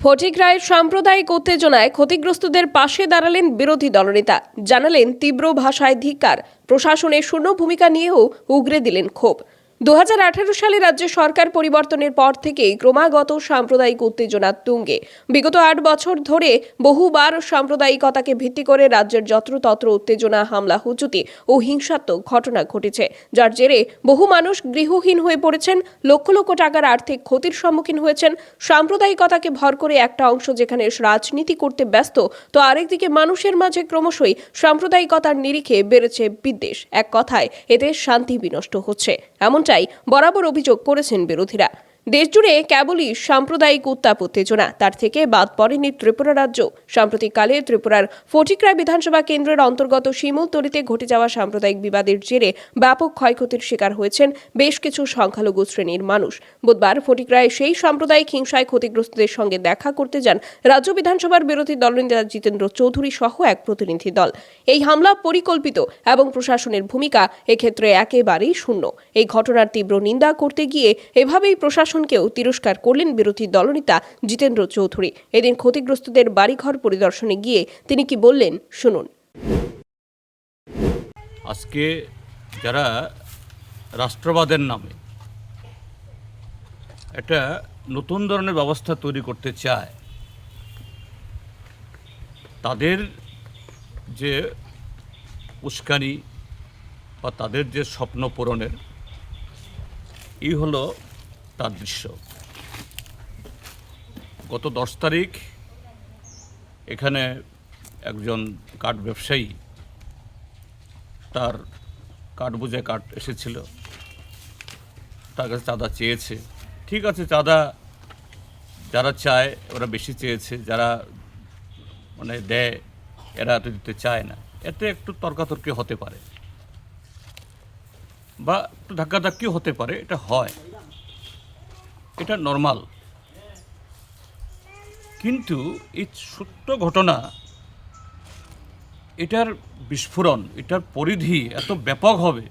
ফটিক রায়ের সাম্প্রদায়িক উত্তেজনায় ক্ষতিগ্রস্তদের পাশে দাঁড়ালেন বিরোধী দলনেতা। জানালেন তীব্র ভাষায় ধিক্কার। প্রশাসনের শূন্য ভূমিকা নিয়েও উগরে দিলেন ক্ষোভ। দু হাজার আঠারো সালে রাজ্য সরকার পরিবর্তনের পর থেকেই ক্রমাগত সাম্প্রদায়িক উত্তেজনা তুঙ্গে। বিগত আট বছর ধরে বহুবার সাম্প্রদায়িকতাকে ভিত্তি করে রাজ্যের যত্রতত্র উত্তেজনা, হামলা, হুচুতি ও হিংসাত্মক ঘটনা ঘটেছে। যার জেরে বহু মানুষ গৃহহীন হয়ে পড়েছেন, লক্ষ লক্ষ টাকার আর্থিক ক্ষতির সম্মুখীন হয়েছেন। সাম্প্রদায়িকতাকে ভর করে একটা অংশ যেখানে রাজনীতি করতে ব্যস্ত, তো আরেকদিকে মানুষের মাঝে ক্রমশই সাম্প্রদায়িকতার নিরিখে বেড়েছে বিদ্বেষ। এক কথায়, এতে শান্তি বিনষ্ট হচ্ছে। বরাবর অভিযোগ করেছেন বিরোধীরা। দেশজুড়ে কেবলই সাম্প্রদায়িক উত্তাপ উত্তেজনা। তার থেকে বাদ পড়েনি ত্রিপুরা রাজ্য। সাম্প্রতিককালে ত্রিপুরার ফটিকরায় বিধানসভা কেন্দ্রের অন্তর্গত শিমুলতলিতে ঘটে যাওয়া সাম্প্রদায়িক বিবাদের জেরে ব্যাপক ক্ষয়ক্ষতির শিকার হয়েছেন বেশ কিছু সংখ্যালঘু শ্রেণির মানুষ। বুধবার ফটিকরায় সেই সাম্প্রদায়িক হিংসায় ক্ষতিগ্রস্তদের সঙ্গে দেখা করতে যান রাজ্য বিধানসভার বিরোধী দলনেতা জিতেন্দ্র চৌধুরী সহ এক প্রতিনিধি দল। এই হামলা পরিকল্পিত এবং প্রশাসনের ভূমিকা এক্ষেত্রে একেবারেই শূন্য। এই ঘটনার তীব্র নিন্দা করতে গিয়ে এভাবেই প্রশাসনকেও তিরস্কার করলেন বিরোধী দলনেতা জিতেন্দ্র চৌধুরী। এদিন ক্ষতিগ্রস্তদের বাড়িঘর পরিদর্শনে গিয়ে তিনি কি বললেন, শুনুন। আজকে যারা রাষ্ট্রবাদের নামে একটা নতুন ধরনের ব্যবস্থা তৈরি করতে চায়, তাদের যে উস্কানি বা তাদের যে স্বপ্ন পূরণের, এই হলো তার দৃশ্য। গত দশ তারিখ এখানে একজন কাঠ ব্যবসায়ী তার কাঠ বুঝে কাঠ এসেছিল। তার কাছে চাঁদা চেয়েছে। ঠিক আছে, চাঁদা যারা চায় ওরা বেশি চেয়েছে, যারা মানে দেয় এরা এত দিতে চায় না। এতে একটু তর্কাতর্কি হতে পারে বা একটু ধাক্কাধাক্কিও হতে পারে, এটা হয়। এটা নর্মাল কিন্তু এই ছোট্ট ঘটনা, এটার বিস্ফোরণ, এটার পরিধি এত ব্যাপক হবে।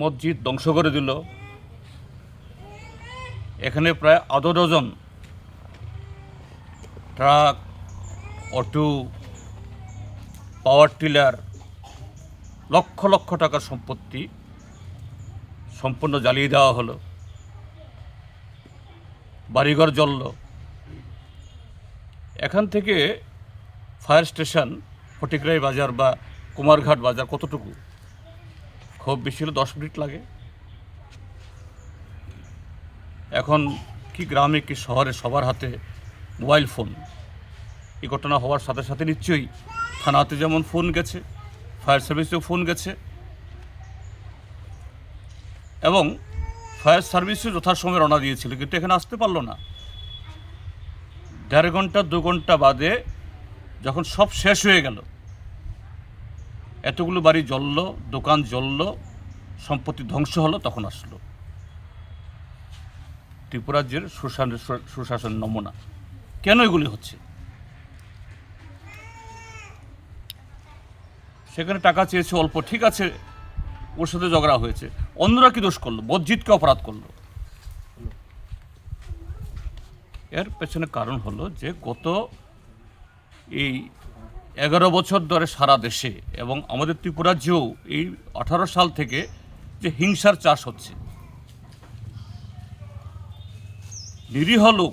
মসজিদ ধ্বংস করে দিল। এখানে প্রায় আধো dozen truck, auto, power tiller, লক্ষ লক্ষ টাকার সম্পত্তি সম্পূর্ণ জ্বালিয়ে দেওয়া হলো। বাড়িঘর জ্বলল। এখান থেকে ফায়ার স্টেশন, ফটিকরাই বাজার বা কুমারঘাট বাজার কতটুকু? খুব বেশি হলে দশ মিনিট লাগে। এখন কি গ্রামে কি শহরে সবার হাতে মোবাইল ফোন? এই ঘটনা হওয়ার সাথে সাথে নিশ্চয়ই থানাতে যেমন ফোন গেছে, ফায়ার সার্ভিসেও ফোন গেছে। এবং ফায়ার সার্ভিসও যথাসময়ে রওনা দিয়েছিল, কিন্তু এখানে আসতে পারল না। দেড় ঘণ্টা, দু ঘণ্টা বাদে যখন সব শেষ হয়ে গেল, এতগুলো বাড়ি জ্বললো, দোকান জ্বললো, সম্পত্তি ধ্বংস হলো, তখন আসলো। ত্রিপুরাজ্যের সুশাসন সুশাসন নমুনা। কেন এগুলি হচ্ছে? সেখানে টাকা চেয়েছে, অল্প ঠিক আছে, ওর সাথে ঝগড়া হয়েছে। অন্যরা কি দোষ করল? মসজিদকে অপরাধ করল। এর পেছনে কারণ হলো যে গত এই এগারো বছর ধরে সারা দেশে এবং আমাদের ত্রিপুরাজ্যেও এই আঠারো সাল থেকে যে হিংসার চাষ হচ্ছে, নিরীহ লোক,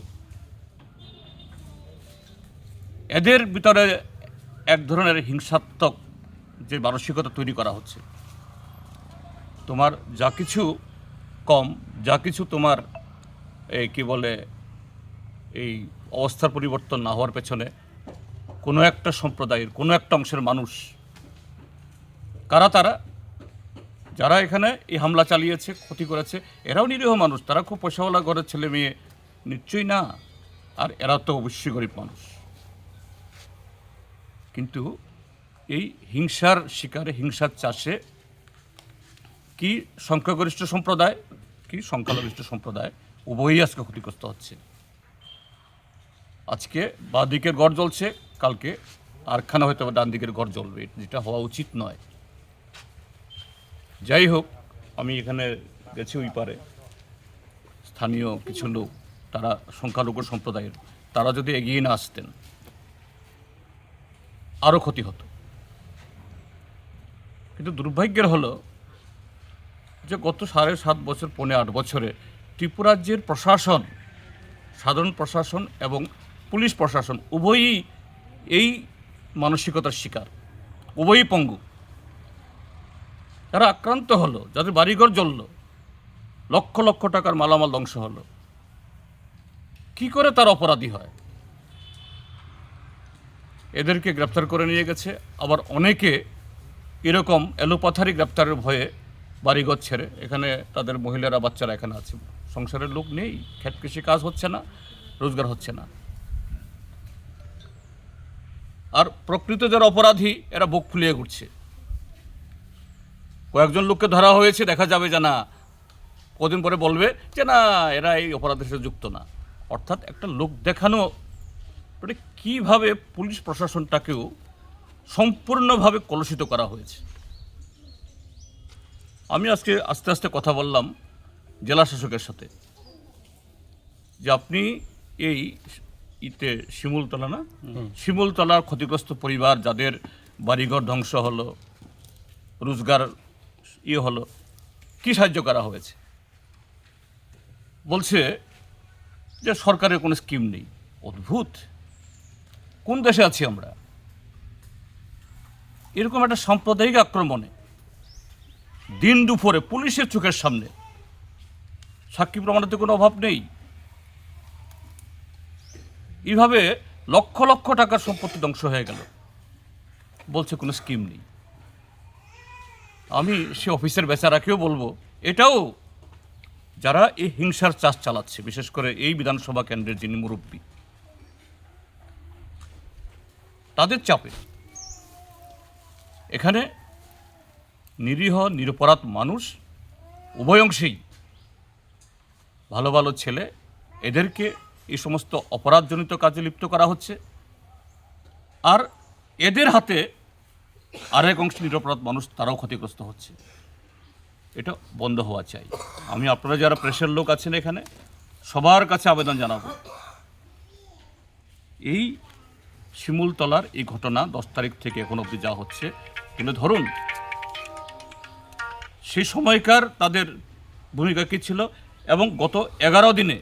এদের ভিতরে এক ধরনের হিংসাত্মক যে মানসিকতা তৈরি করা হচ্ছে। তোমার যা কিছু কম, যা কিছু তোমার এই কী বলে, এই অবস্থার পরিবর্তন না হওয়ার পেছনে কোনো একটা সম্প্রদায়ের, কোনো একটা অংশের মানুষ, কারা তারা? যারা এখানে এই হামলা চালিয়েছে, ক্ষতি করেছে, এরাও নিরীহ মানুষ, তারা খুব পয়সাওয়ালা ঘরের ছেলে মেয়ে, নিশ্চয়ই না। আর এরা তো অবশ্যই গরিব মানুষ। কিন্তু এই হিংসার শিকারে, হিংসার চাষে কি সংখ্যাগরিষ্ঠ সম্প্রদায়, কি সংখ্যালঘিষ্ঠ সম্প্রদায়, উভয়ই আজকে ক্ষতিগ্রস্ত হচ্ছে। আজকে বা দিকের গড় জ্বলছে, কালকে আরখানা হয়তো ডান দিকের গড় জ্বলবে, যেটা হওয়া উচিত নয়। যাই হোক, আমি এখানে গেছি ওই পারে। স্থানীয় কিছু লোক, তারা সংখ্যালঘু সম্প্রদায়ের, তারা যদি এগিয়ে না আসতেন, আরও ক্ষতি হতো। কিন্তু দুর্ভাগ্যের হলো যে গত সাড়ে সাত বছর, পৌনে আট বছরে ত্রিপুরাজ্যের প্রশাসন, সাধারণ প্রশাসন এবং পুলিশ প্রশাসন উভয়ই এই মানসিকতার শিকার, উভয়ই পঙ্গু। যারা আক্রান্ত হলো, যাদের বাড়িঘর জ্বলল, লক্ষ লক্ষ টাকার মালামাল ধ্বংস হলো। কি করে তার অপরাধী হয়? এদেরকে গ্রেপ্তার করে নিয়ে গেছে। আবার অনেকে এরকম এলোপাথারি গ্রেপ্তারের ভয়ে বাড়িঘর ছেড়ে। এখানে তাদের মহিলারা, বাচ্চারা এখানে আছে। সংসারের লোক নেই ক্ষেত কৃষি কাজ হচ্ছে না, রোজগার হচ্ছে না। আর প্রকৃত যারা অপরাধী, এরা বুক ফুলিয়ে ঘুরছে। কয়েকজন লোককে ধরা হয়েছে, দেখা যাবে যে না, কদিন পরে বলবে যে না, এরা এই অপরাধের সাথে যুক্ত না। অর্থাৎ একটা লোক দেখানো মানে কীভাবে পুলিশ প্রশাসনটাকেও সম্পূর্ণভাবে কলুষিত করা হয়েছে। আমি আজকে আস্তে আস্তে কথা বললাম জেলা শাসকের সাথে যে আপনি এই ইতে শিমুলতলা না? শিমুলতলার ক্ষতিগ্রস্ত পরিবার যাদের বাড়িঘর ধ্বংস হলো রোজগার ইয়ে হলো কি সাহায্য করা হয়েছে? বলছে যে সরকারের কোনো স্কিম নেই। অদ্ভুত। কোন দেশে আছি আমরা? এরকম একটা সাম্প্রদায়িক আক্রমণে দিন দুপুরে পুলিশের চোখের সামনে। সাক্ষী প্রমাণের তো কোনো অভাব নেই। এইভাবে লক্ষ লক্ষ টাকার সম্পত্তি ধ্বংস হয়ে গেল। বলছে কোনো স্কিম নেই। আমি সে অফিসের বেচারাকেও বলব, এটাও যারা এই হিংসার চাষ চালাচ্ছে, বিশেষ করে এই বিধানসভা কেন্দ্রের যিনি মুরব্বী, তাদের চাপে। এখানে নিরীহ, নিরপরাধ মানুষ উভয় অংশেই ভালো ভালো ছেলে, এদেরকে এই সমস্ত অপরাধজনিত কাজে লিপ্ত করা হচ্ছে। আর এদের হাতে আরেক অংশ নিরপরাধ মানুষ তারাও ক্ষতিগ্রস্ত হচ্ছে। এটা বন্ধ হওয়া চাই। আমি আপনারা যারা প্রেশার লোক আছেন এখানে, সবার কাছে আবেদন জানাব। এই শিমুলতলার এই ঘটনা দশ তারিখ থেকে এখন অবধি যা হচ্ছে, কিন্তু ধরুন সেই সময়কার তাদের ভূমিকা কী ছিল? এবং গত এগারো দিনে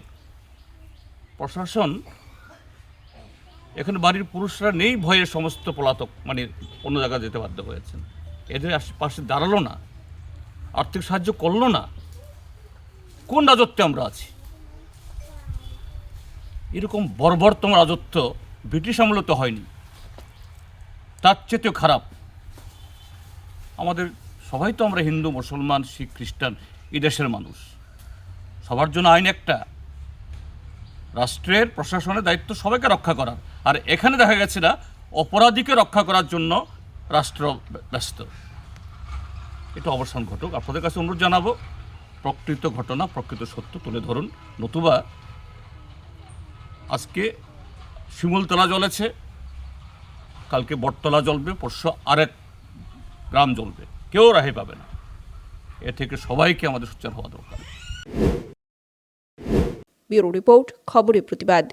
প্রশাসন, এখানে বাড়ির পুরুষরা নেই ভয়ে সমস্ত পলাতক মানে অন্য জায়গায় যেতে বাধ্য হয়েছেন। এদের আশ- পাশে দাঁড়াল না, আর্থিক সাহায্য করল না। কোন রাজত্বে আমরা আছি? এরকম বর্বরতম রাজত্ব ব্রিটিশ আমলে তো হয়নি। তার চেয়েতেও খারাপ আমাদের সবাই তো আমরা হিন্দু, মুসলমান, শিখ, খ্রিস্টান, এই দেশের মানুষ। সবার জন্য আইন একটা। রাষ্ট্রের, প্রশাসনের দায়িত্ব সবাইকে রক্ষা করার। আর এখানে দেখা গেছে না, অপরাধীকে রক্ষা করার জন্য রাষ্ট্র ব্যস্ত। এটা অবসান ঘটুক। আপনাদের কাছে অনুরোধ জানাব, প্রকৃত ঘটনা, প্রকৃত সত্য তুলে ধরুন। নতুবা আজকে শিমুলতলা জ্বলেছে, কালকে বটতলা জ্বলবে, পরশু আরেক গ্রাম জ্বলবে। কেউ রাহে পাবে না। এ থেকে সবাইকে আমাদের সোচ্চার হওয়া দরকার। ব্যুরো রিপোর্ট, খবরের প্রতিবাদ।